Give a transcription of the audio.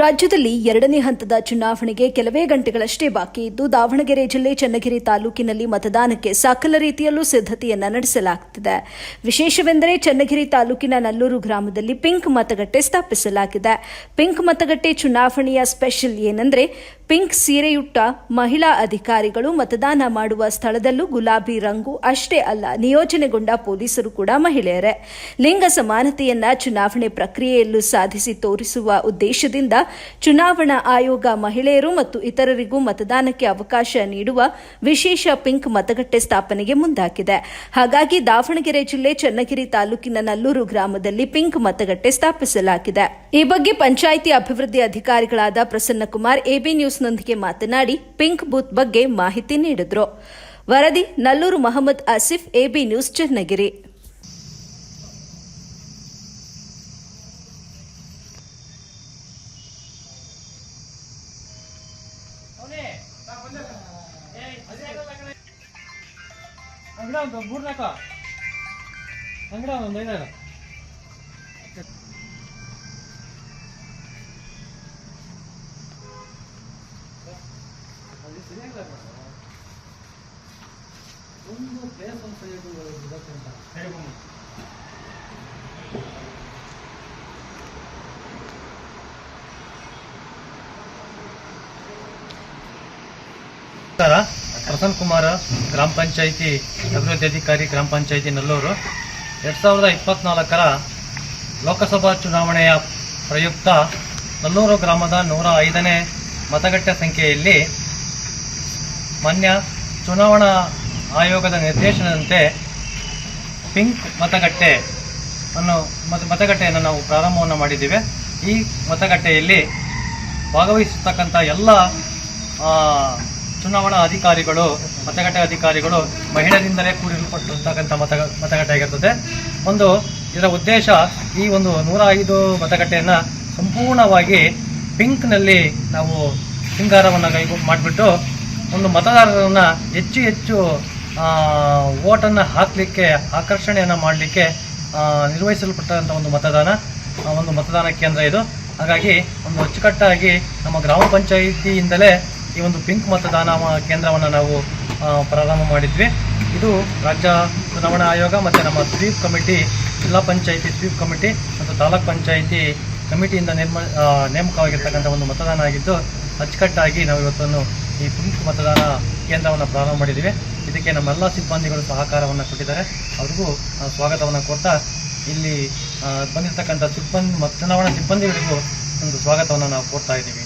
ರಾಜ್ಯದಲ್ಲಿ ಎರಡನೇ ಹಂತದ ಚುನಾವಣೆಗೆ ಕೆಲವೇ ಗಂಟೆಗಳಷ್ಟೇ ಬಾಕಿ ಇದ್ದು, ದಾವಣಗೆರೆ ಜಿಲ್ಲೆ ಚನ್ನಗಿರಿ ತಾಲೂಕಿನಲ್ಲಿ ಮತದಾನಕ್ಕೆ ಸಕಲ ರೀತಿಯಲ್ಲೂ ಸಿದ್ಧತೆಯನ್ನ ನಡೆಸಲಾಗುತ್ತಿದೆ ವಿಶೇಷವೆಂದರೆ ಚನ್ನಗಿರಿ ತಾಲೂಕಿನ ನಲ್ಲೂರು ಗ್ರಾಮದಲ್ಲಿ ಪಿಂಕ್ ಮತಗಟ್ಟೆ ಸ್ಥಾಪಿಸಲಾಗಿದೆ. ಪಿಂಕ್ ಮತಗಟ್ಟೆ ಚುನಾವಣೆಯ ಸ್ಪೆಷಲ್ ಏನೆಂದರೆ, ಪಿಂಕ್ ಸೀರೆಯುಟ್ಟ ಮಹಿಳಾ ಅಧಿಕಾರಿಗಳು ಮತದಾನ ಮಾಡುವ ಸ್ಥಳದಲ್ಲೂ ಗುಲಾಬಿ ರಂಗು ಅಷ್ಟೇ ಅಲ್ಲ, ನಿಯೋಜನೆಗೊಂಡ ಪೊಲೀಸರು ಕೂಡ ಮಹಿಳೆಯರೇ. ಲಿಂಗ ಸಮಾನತೆಯನ್ನ ಚುನಾವಣೆ ಪ್ರಕ್ರಿಯೆಯಲ್ಲೂ ಸಾಧಿಸಿ ತೋರಿಸುವ ಉದ್ದೇಶದಿಂದ ಚುನಾವಣಾ ಆಯೋಗ ಮಹಿಳೆಯರು ಮತ್ತು ಇತರರಿಗೂ ಮತದಾನಕ್ಕೆ ಅವಕಾಶ ನೀಡುವ ವಿಶೇಷ ಪಿಂಕ್ ಮತಗಟ್ಟೆ ಸ್ಥಾಪನೆಗೆ ಮುಂದಾಗಿದೆ. ಹಾಗಾಗಿ ದಾವಣಗೆರೆ ಜಿಲ್ಲೆ ಚನ್ನಗಿರಿ ತಾಲೂಕಿನ ನಲ್ಲೂರು ಗ್ರಾಮದಲ್ಲಿ ಪಿಂಕ್ ಮತಗಟ್ಟೆ ಸ್ಥಾಪಿಸಲಾಗಿದೆ. ಈ ಬಗ್ಗೆ ಪಂಚಾಯಿತಿ ಅಭಿವೃದ್ಧಿ ಅಧಿಕಾರಿಗಳಾದ ಪ್ರಸನ್ನಕುಮಾರ್, ಎಬಿ ನ್ಯೂಸ್ನೊಂದಿಗೆ ಮಾತನಾಡಿ ಪಿಂಕ್ ಬೂತ್ ಬಗ್ಗೆ ಮಾಹಿತಿ ನೀಡಿದ್ರು. ವರದಿ, ನಲ್ಲೂರು ಮಹಮ್ಮದ್ ಆಸಿಫ್, ಎಬಿ ನ್ಯೂಸ್, ಚನ್ನಗಿರಿ. ಅಂಗಡ ಒಂದು ಮೂರ್ನಾಲ್ಕ ಅಂಗಡ ಒಂದು ಐದಾರು ಒಂದು ಪ್ಲೇಸ್ ಒಂದು ಸರಿಯಾಗಿ ಪ್ರಸನ್ನ ಕುಮಾರ, ಗ್ರಾಮ ಪಂಚಾಯಿತಿ ಅಭಿವೃದ್ಧಿ ಅಧಿಕಾರಿ, ಗ್ರಾಮ ಪಂಚಾಯಿತಿ ನಲ್ಲೂರು. ಎರಡು ಸಾವಿರದ ಇಪ್ಪತ್ನಾಲ್ಕರ ಲೋಕಸಭಾ ಚುನಾವಣೆಯ ಪ್ರಯುಕ್ತ ನಲ್ಲೂರು ಗ್ರಾಮದ ನೂರ ಐದನೇ ಮತಗಟ್ಟೆ ಸಂಖ್ಯೆಯಲ್ಲಿ ಮಾನ್ಯ ಚುನಾವಣಾ ಆಯೋಗದ ನಿರ್ದೇಶನದಂತೆ ಪಿಂಕ್ ಮತಗಟ್ಟೆ ಅನ್ನು ಮತ ಮತಗಟ್ಟೆಯನ್ನು ನಾವು ಪ್ರಾರಂಭವನ್ನು ಮಾಡಿದ್ದೇವೆ. ಈ ಮತಗಟ್ಟೆಯಲ್ಲಿ ಭಾಗವಹಿಸತಕ್ಕಂಥ ಎಲ್ಲ ಚುನಾವಣಾ ಅಧಿಕಾರಿಗಳು, ಮತಗಟ್ಟೆ ಅಧಿಕಾರಿಗಳು ಮಹಿಳೆಯರಿಂದಲೇ ಕೂಡಿರಲ್ಪಟ್ಟಿರ್ತಕ್ಕಂಥ ಮತ ಮತಗಟ್ಟೆ ಆಗಿರ್ತದೆ ಒಂದು ಇದರ ಉದ್ದೇಶ ಈ ಒಂದು ನೂರ ಐದು ಮತಗಟ್ಟೆಯನ್ನು ಸಂಪೂರ್ಣವಾಗಿ ಪಿಂಕ್ನಲ್ಲಿ ನಾವು ಸಿಂಗಾರವನ್ನು ಕೈ ಮಾಡಿಬಿಟ್ಟು ಒಂದು ಮತದಾರರನ್ನು ಹೆಚ್ಚು ಹೆಚ್ಚು ಓಟನ್ನು ಹಾಕಲಿಕ್ಕೆ, ಆಕರ್ಷಣೆಯನ್ನು ಮಾಡಲಿಕ್ಕೆ ನಿರ್ವಹಿಸಲ್ಪಟ್ಟಂಥ ಒಂದು ಮತದಾನ ಒಂದು ಮತದಾನ ಕೇಂದ್ರ ಇದು. ಹಾಗಾಗಿ ಒಂದು ಅಚ್ಚುಕಟ್ಟಾಗಿ ನಮ್ಮ ಗ್ರಾಮ ಪಂಚಾಯಿತಿಯಿಂದಲೇ ಈ ಒಂದು ಪಿಂಕ್ ಮತದಾನ ಕೇಂದ್ರವನ್ನು ನಾವು ಪ್ರಾರಂಭ ಮಾಡಿದ್ವಿ. ಇದು ರಾಜ್ಯ ಚುನಾವಣಾ ಆಯೋಗ ಮತ್ತು ನಮ್ಮ ಸ್ವೀಪ್ ಕಮಿಟಿ ಜಿಲ್ಲಾ ಪಂಚಾಯಿತಿ ಸ್ವೀಪ್ ಕಮಿಟಿ ಮತ್ತು ತಾಲೂಕ್ ಪಂಚಾಯಿತಿ ಕಮಿಟಿಯಿಂದ ನಿರ್ಮ ಆ, ನೇಮಕವಾಗಿರ್ತಕ್ಕಂಥ ಒಂದು ಮತದಾನ ಆಗಿದ್ದು ಅಚ್ಚುಕಟ್ಟಾಗಿ ನಾವು ಇವತ್ತನ್ನು ಈ ಪಿಂಕ್ ಮತದಾನ ಕೇಂದ್ರವನ್ನು ಪ್ರಾರಂಭ ಮಾಡಿದ್ದೀವಿ. ಇದಕ್ಕೆ ನಮ್ಮೆಲ್ಲ ಸಿಬ್ಬಂದಿಗಳು ಸಹಕಾರವನ್ನು ಕೊಟ್ಟಿದ್ದಾರೆ. ಅವ್ರಿಗೂ ಸ್ವಾಗತವನ್ನು ಕೊಡ್ತಾ ಇಲ್ಲಿ ಬಂದಿರತಕ್ಕಂಥ ಸಿಬ್ಬಂದಿ ಚುನಾವಣಾ ಸಿಬ್ಬಂದಿಗಳಿಗೂ ಒಂದು ಸ್ವಾಗತವನ್ನು ನಾವು ಕೊಡ್ತಾ ಇದ್ದೀವಿ.